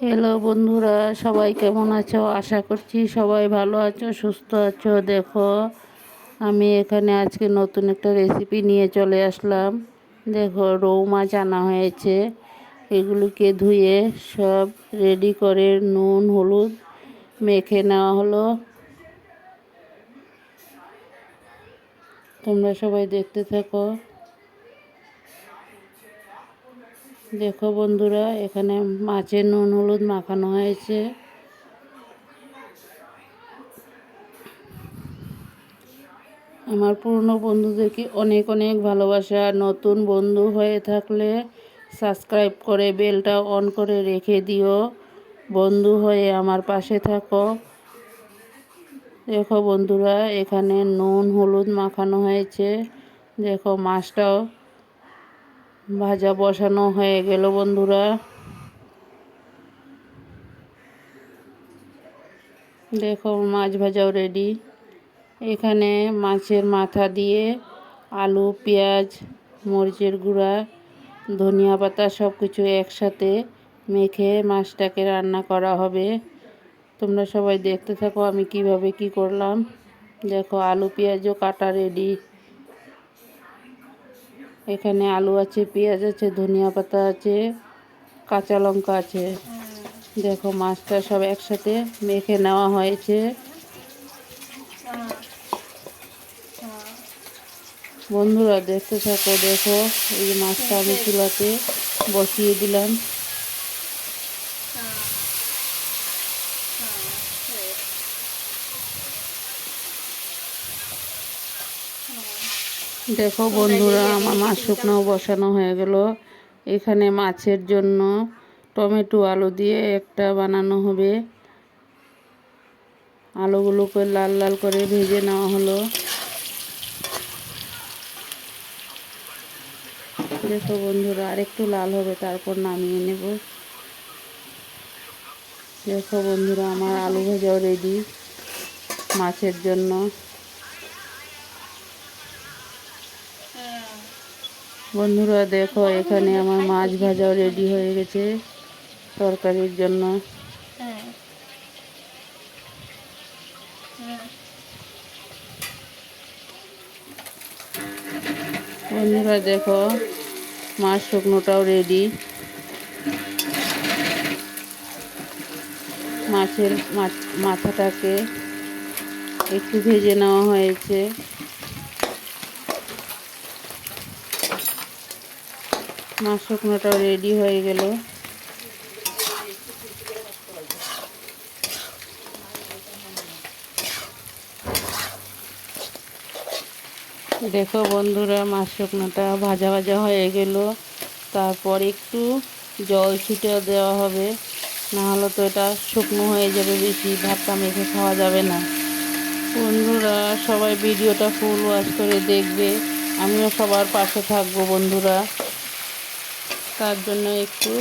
Hello বন্ধুরা, সবাই কেমন আছো? আশা করছি সবাই ভালো আছো, সুস্থ আছো। দেখো, আমি এখানে আজকে নতুন একটা রেসিপি নিয়ে চলে আসলাম। দেখো, রৌ মাছ আনা হয়েছে। এগুলিকে ধুয়ে সব রেডি করে নুন, হলুদ মেখে নেওয়া হলো। তোমরা সবাই দেখতে থাকো। দেখো বন্ধুরা, এখানে মাছের নুন, হলুদ মাখানো হয়েছে। আমার পুরনো বন্ধুদেরকে অনেক অনেক ভালোবাসা। নতুন বন্ধু হয়ে থাকলে সাবস্ক্রাইব করে বেলটা অন করে রেখে দিও। বন্ধু হয়ে আমার পাশে থাকো। দেখো বন্ধুরা, এখানে নুন, হলুদ মাখানো হয়েছে। দেখো মাছটাও ভাজা বসানো হয়ে গেল, বন্ধুরা। দেখো, মাছ ভাজাও রেডি এখানে মাছের মাথা দিয়ে আলু, পেঁয়াজ, মরিচের গুঁড়া, ধনিয়া পাতা সব কিছু একসাথে মেখে মাছটাকে রান্না করা হবে। তোমরা সবাই দেখতে থাকো আমি কীভাবে কি করলাম। দেখো, আলু, পেঁয়াজও কাটা রেডি এখানে আলু আছে, পেঁয়াজ আছে, ধনিয়া পাতা আছে, কাঁচা লঙ্কা আছে। দেখো মাছটা সব একসাথে মেখে নেওয়া হয়েছে। বন্ধুরা দেখতে থাকো, দেখো এই মাছটা আমি চুলাতে বসিয়ে দিলাম। দেখো বন্ধুরা, আমার মাছ শুকনো বসানো হয়ে গেল। এখানে মাছের জন্য টমেটো আলু দিয়ে একটা বানানো হবে। আলুগুলোকে লাল লাল করে ভেজে নেওয়া হলো। দেখো বন্ধুরা, আরেকটু লাল হবে, তারপর নামিয়ে নেব। দেখো বন্ধুরা, আমার আলু ভেজাও রেডি মাছের জন্য। বন্ধুরা, দেখো এখানে আমার মাছ ভাজাও রেডি হয়ে গেছে তরকারির জন্য। বন্ধুরা, দেখো মাছ শুকনোটাও রেডি। মাছের মাথাটাকে একটু ভেজে নেওয়া হয়েছে। মাছ শুকনোটাও রেডি হয়ে গেল। দেখো বন্ধুরা, মাছ শুকনোটা ভাজা ভাজা হয়ে গেল। তারপর একটু জল ছিটে দেওয়া হবে। না হলে তো এটা শুকনো হয়ে যাবে বেশি, ভাতটা মেখে খাওয়া যাবে না। বন্ধুরা, সবাই ভিডিওটা ফুল ওয়াশ করে দেখবে। আমিও সবার পাশে থাকব বন্ধুরা। তার জন্য একটু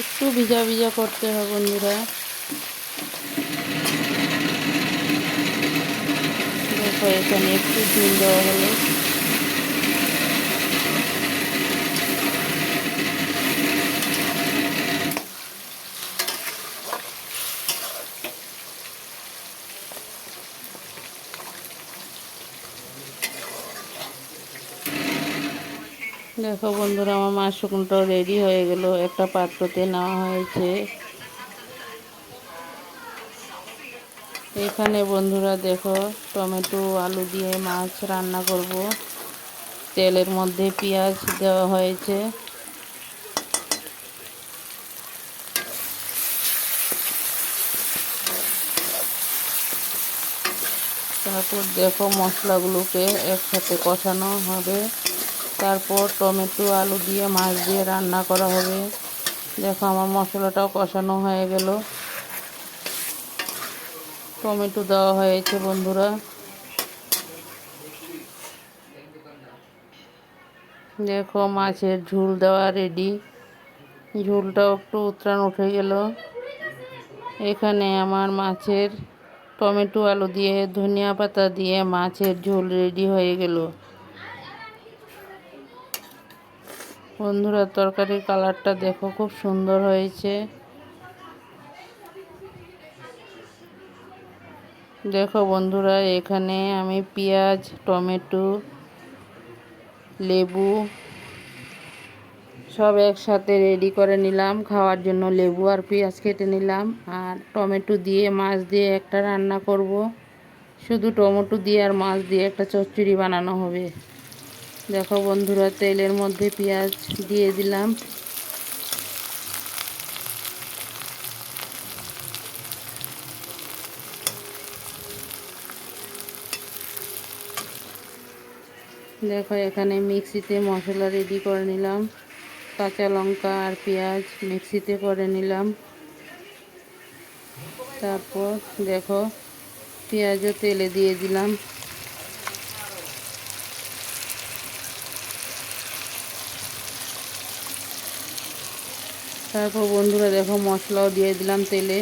একটু ভিজা ভিজা করতে হবে বন্ধুরা। দেখো, এখানে একটু ঝুল দেওয়া হলো। দেখো বন্ধুরা, আমার মাছ শুকনোটাও রেডি হয়ে গেল। একটা পাত্রতে নেওয়া হয়েছে। এখানে বন্ধুরা দেখো, টমেটো, আলু দিয়ে মাছ রান্না করব। তেলের মধ্যে পেঁয়াজ দেওয়া হয়েছে। তারপর দেখো মশলাগুলোকে একসাথে কষানো হবে। তারপর টমেটো, আলু দিয়ে মাছ দিয়ে রান্না করা হবে। দেখো আমার মশলাটাও কষানো হয়ে গেল। টমেটো দেওয়া হয়েছে বন্ধুরা। দেখো মাছের ঝুল দেওয়া রেডি ঝুলটাও একটু উত্তরাণ উঠে গেল। এখানে আমার মাছের টমেটো, আলু দিয়ে ধনিয়া পাতা দিয়ে মাছের ঝোল রেডি হয়ে গেল। বন্ধুরা, তরকারির কালারটা দেখো, খুব সুন্দর হয়েছে। দেখো বন্ধুরা, এখানে আমি পেঁয়াজ, টমেটো, লেবু সব একসাথে রেডি করে নিলাম। খাওয়ার জন্য লেবু আর পেঁয়াজ কেটে নিলাম। আর টমেটো দিয়ে, মাছ দিয়ে একটা রান্না করব। শুধু টমেটো দিয়ে আর মাছ দিয়ে একটা চচ্চড়ি বানানো হবে। দেখো বন্ধুরা, তেলের মধ্যে পেঁয়াজ দিয়ে দিলাম। দেখো, এখানে মিক্সিতে মশলা রেডি করে নিলাম। কাঁচা লঙ্কা আর পেঁয়াজ মিক্সিতে করে নিলাম। তারপর দেখো, পেঁয়াজও তেলে দিয়ে দিলাম। তারপর বন্ধুরা, দেখো মশলাও দিয়ে দিলাম তেলে।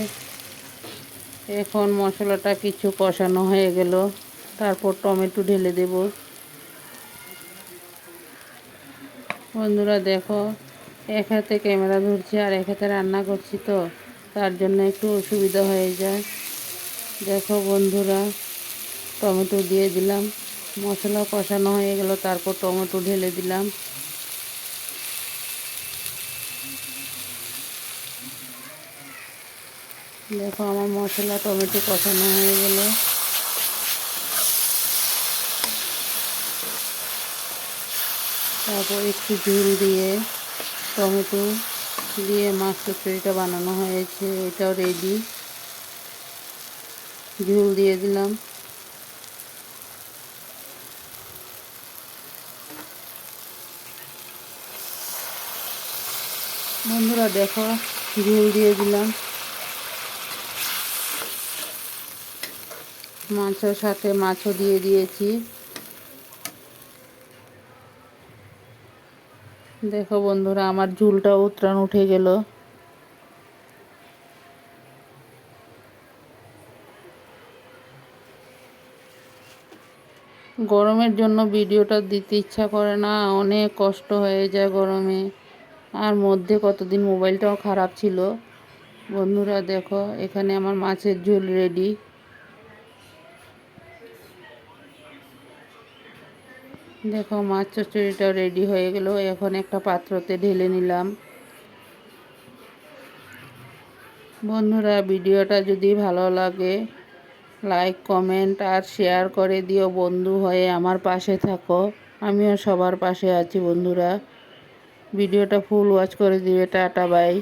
এখন মশলাটা কিছু কষানো হয়ে গেল। তারপর টমেটো ঢেলে দেব। বন্ধুরা, দেখো, এক হাতে ক্যামেরা ধরছি আর এক হাতে রান্না করছি তো, তার জন্য একটু অসুবিধা হয়ে যায়। দেখো বন্ধুরা, টমেটো দিয়ে দিলাম। মশলা কষানো হয়ে গেল, তারপর টমেটো ঢেলে দিলাম। দেখো আমার মশলা, টমেটো কষানো হয়ে গেল। তারপর একটু ঝুল দিয়ে টমেটো দিয়ে মাছ চচ্চড়িটা বানানো হয়েছে, এটাও রেডি ঝুল দিয়ে দিলাম। বন্ধুরা দেখো, ঝুল দিয়ে দিলাম। মাছের সাথে মাছও দিয়ে দিয়েছি। দেখো বন্ধুরা, আমার ঝুলটা উত্রাণ উঠে গেল। গরমের জন্য ভিডিওটা দিতে ইচ্ছা করে না, অনেক কষ্ট হয়ে যায় গরমে। আর মধ্যে কতদিন মোবাইলটাও খারাপ ছিল। বন্ধুরা দেখো, এখানে আমার মাছের ঝোল রেডি দেখো, মাছ চচ্চড়িটা রেডি হয়ে গেল। এখন একটা পাত্রতে ঢেলে নিলাম। বন্ধুরা, ভিডিওটা যদি ভালো লাগে লাইক কমেন্ট আর শেয়ার করে দিও বন্ধু হয়ে আমার পাশে থাকো। আমিও সবার পাশে আছি বন্ধুরা। ভিডিওটা ফুল ওয়াচ করে দিবে। Tata bye